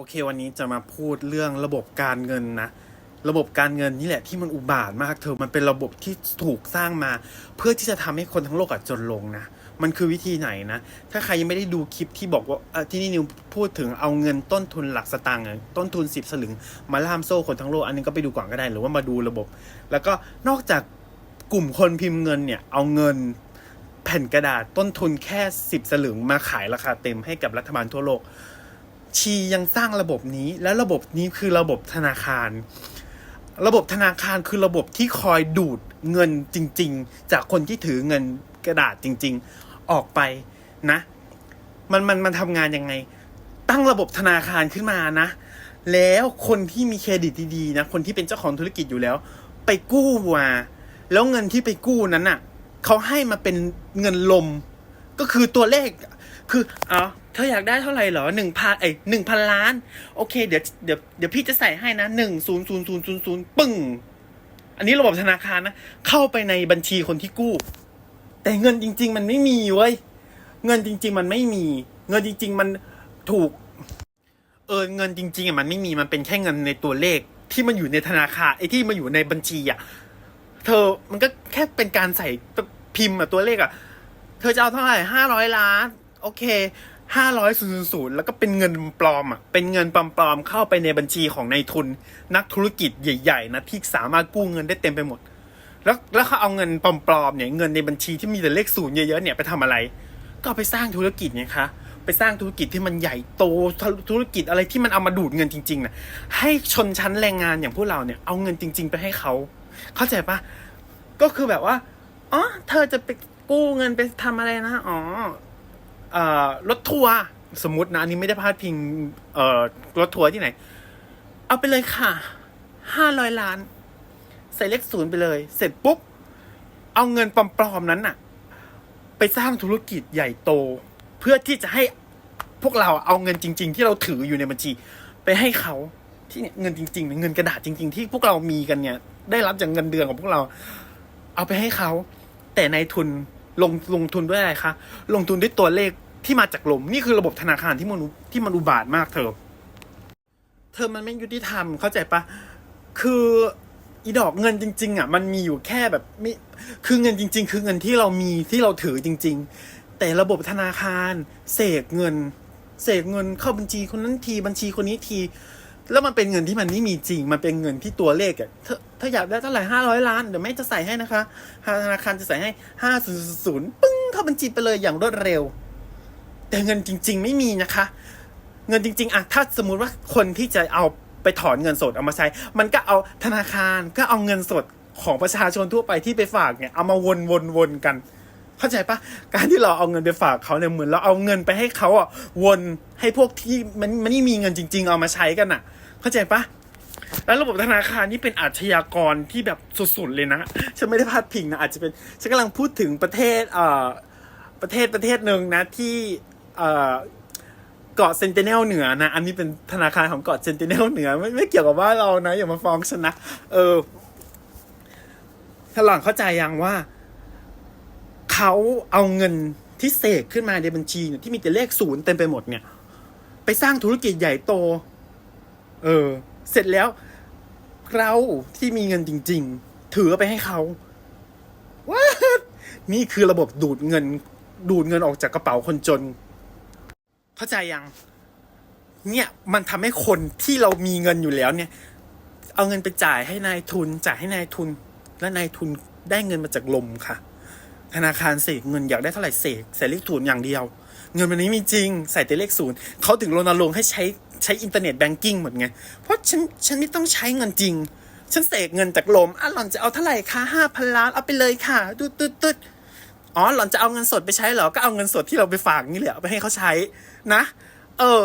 โอเควันนี้จะมาพูดเรื่องระบบการเงินนะ ระบบการเงินนี่แหละที่มันอุบาทมากเธอมันเป็นระบบที่ถูกสร้างมา เพื่อที่จะทำให้คนทั้งโลกอะจนลงนะมันคือวิธีไหนนะ ถ้าใครยังไม่ได้ดูคลิปที่บอกว่าที่นี่นิวพูดถึงเอาเงินต้นทุนหลักสตางค์ต้นทุนสิบสลึง มาล่ามโซ่คนทั้งโลก อันนี้ก็ไปดูก่อนก็ได้หรือว่ามาดูระบบ แล้วก็นอกจากกลุ่มคนพิมพ์เงินเนี่ยเอาเงินแผ่นกระดาษต้นทุนแค่สิบสลึงมาขายราคาเต็มให้กับรัฐบาลทั่วโลก ชียังสร้างระบบนี้ และระบบนี้คือระบบธนาคาร ระบบธนาคารคือระบบที่คอยดูดเงินจริง ๆ จากคนที่ถือเงินกระดาษจริง ๆ ออกไปนะ มันมันมันทำงานยังไง ตั้งระบบธนาคารขึ้นมานะ แล้วคนที่มีเครดิตดีๆนะ คนที่เป็นเจ้าของธุรกิจอยู่แล้ว ไปกู้มาแล้วเงินที่ไปกู้นั้นน่ะเขาให้มาเป็นเงินลม ก็คือตัวเลข คืออ๋อเธออยากได้เท่าไหร่เหรอหนึ่งพันไอหนึ่งพันล้าน โอเค เดี๋ยวเดี๋ยวเดี๋ยวพี่จะใส่ให้นะหนึ่งศูนย์ศูนย์ศูนย์ศูนย์ศูนย์ปึ้ง อันนี้ระบบธนาคารนะ เข้าไปในบัญชีคนที่กู้ แต่เงินจริง ๆ มันไม่มีเว้ย เงินจริง ๆ มันไม่มี เงินจริง ๆ มันถูก เออเงินจริงๆอะมันไม่มีมันเป็นแค่เงินในตัวเลขที่มันอยู่ในธนาคารไอ้ที่มาอยู่ในบัญชีอะ เธอมันก็แค่เป็นการใส่พิมพ์อะตัวเลขอะ เธอจะเอาเท่าไหร่ห้าร้อยล้าน โอเคห้าร้อยศูนย์ศูนย์แล้วก็เป็นเงินปลอมอะ เป็นเงินปลอมๆเข้าไปในบัญชีของนายทุน นักธุรกิจใหญ่ๆนะที่สามารถกู้เงินได้เต็มไปหมด แล้วแล้วเขาเอาเงินปลอมๆเนี่ยเงินในบัญชีที่มีแต่เลขศูนย์เยอะๆเนี่ยไปทำอะไร ก็ไปสร้างธุรกิจไงคะไปสร้างธุรกิจที่มันใหญ่โตธุรกิจอะไรที่มันเอามาดูดเงินจริงๆนะให้ชนชั้นแรงงานอย่างพวกเราเนี่ยเอาเงินจริง ๆ ไปให้เขาเข้าใจปะก็คือแบบว่าอ๋อเธอจะไป กู้เงินไปทำอะไรนะ อ๋อเอ่อรถทัวร์สมมตินะ อันนี้ไม่ได้พาดพิง เอ่อรถทัวร์ที่ไหน เอาไปเลยค่ะ ห้าร้อยล้าน ใส่เลขศูนย์ไปเลย เสร็จปุ๊บ เอาเงินปลอมๆนั้นน่ะ ไปสร้างธุรกิจใหญ่โต เพื่อที่จะให้พวกเราเอาเงินจริง ๆ ที่เราถืออยู่ในบัญชี ไปให้เขาที่เนี่ยเงินจริงๆเงินกระดาษจริง ๆ ที่พวกเรามีกันเนี่ย ได้รับจากเงินเดือนของพวกเรา เอาไปให้เขา แต่ในายทุน ลงลงทุนด้วยอะไรคะลงทุนด้วยตัวเลขที่มาจากลม นี่คือระบบธนาคารที่มันที่มันอุบาทมากเธอ เธอมันไม่ยุติธรรมเข้าใจปะคืออีดอกเงินจริง ๆ อะ มันมีอยู่แค่แบบไม่คือเงินจริง ๆ คือเงินที่เรามีที่เราถือจริง ๆ แต่ระบบธนาคาร เสกเงิน เสกเงินเข้าบัญชีคนนั้นทีบัญชีคนนี้ที แล้วมันเป็นเงินที่มันไม่มีจริง มันเป็นเงินที่ตัวเลขอะเธอเธออยากได้เท่าไหร่ห้าร้อยล้าน เดี๋ยวแม่จะใส่ให้นะคะธนาคารจะใส่ให้ห้าศูนย์ศูนย์ปึ้งเข้าบัญชีไปเลยอย่างรวดเร็ว แต่เงินจริง ๆ ไม่มีนะคะ เงินจริง ๆอะถ้าสมมุติว่าคนที่จะเอาไปถอนเงินสดเอามาใช้ มันก็เอาธนาคารก็เอาเงินสดของประชาชนทั่วไปที่ไปฝากเนี่ยเอามาวนวนวนกัน เข้าใจปะการที่เราเอาเงินไปฝากเขาเนี่ยเหมือนเราเอาเงินไปให้เขาอะวนให้พวกที่มันมันไม่มีเงินจริง ๆ เอามาใช้กันอะ เข้าใจปะแล้วระบบธนาคารนี่เป็นอาชญากรที่แบบสุดๆเลยนะฉันไม่ได้พาดพิงนะอาจจะเป็นฉันกำลังพูดถึงประเทศเอ่อประเทศประเทศหนึ่งนะที่เอ่อเกาะเซนติเนลเหนือนะอันนี้เป็นธนาคารของเกาะเซนติเนลเหนือไม่ไม่เกี่ยวกับว่าเรานะอย่ามาฟ้องฉันนะเออถ้าหลังเข้าใจยังว่า เขาเอาเงินที่เสกขึ้นมาในบัญชีเนี่ยที่มีแต่เลขศูนย์เต็มไปหมดเนี่ย ไปสร้างธุรกิจใหญ่โต เออ เสร็จแล้วเราที่มีเงินจริง ๆ ถือไปให้เขาว้านี่คือระบบดูดเงิน ดูดเงินออกจากกระเป๋าคนจน เข้าใจยัง เนี่ยมันทำให้คนที่เรามีเงินอยู่แล้วเนี่ย เอาเงินไปจ่ายให้นายทุนจ่ายให้นายทุน และนายทุนได้เงินมาจากลมค่ะ ธนาคารเสกเงินอยากได้เท่าไหร่เสกใส่เลขศูนย์อย่างเดียว เงินมันนี้มีจริง ใส่แต่เลขศูนย์เขาถึงรณรงค์ให้ใช้ใช้อินเทอร์เน็ตแบงกิ้งหมดไง เพราะฉันฉันไม่ต้องใช้เงินจริง ฉันเสกเงินจากลมอะหล่อนจะเอาเท่าไหร่คะห้าพันล้านเอาไปเลยค่ะดูตึ๊ดตึ๊ดอ๋อหล่อนจะเอาเงินสดไปใช้เหรอ ก็เอาเงินสดที่เราไปฝากนี่แหละไปให้เขาใช้นะ เออ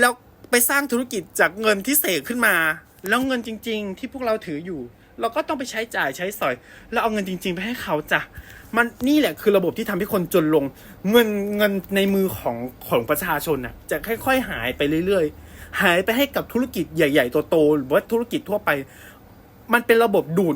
แล้วไปสร้างธุรกิจจากเงินที่เสกขึ้นมา แล้วเงินจริง ๆ ที่พวกเราถืออยู่ เราก็ต้องไปใช้จ่ายใช้สอย แล้วเอาเงินจริง ๆ ไปให้เขาจ้ะมันนี่แหละคือระบบที่ทำให้คนจนลง เงินเงินในมือของของประชาชนน่ะจะค่อย ๆ หายไปเรื่อย ๆ หายไปให้กับธุรกิจใหญ่ ๆ โตๆหรือว่าธุรกิจทั่วไป มันเป็นระบบดูด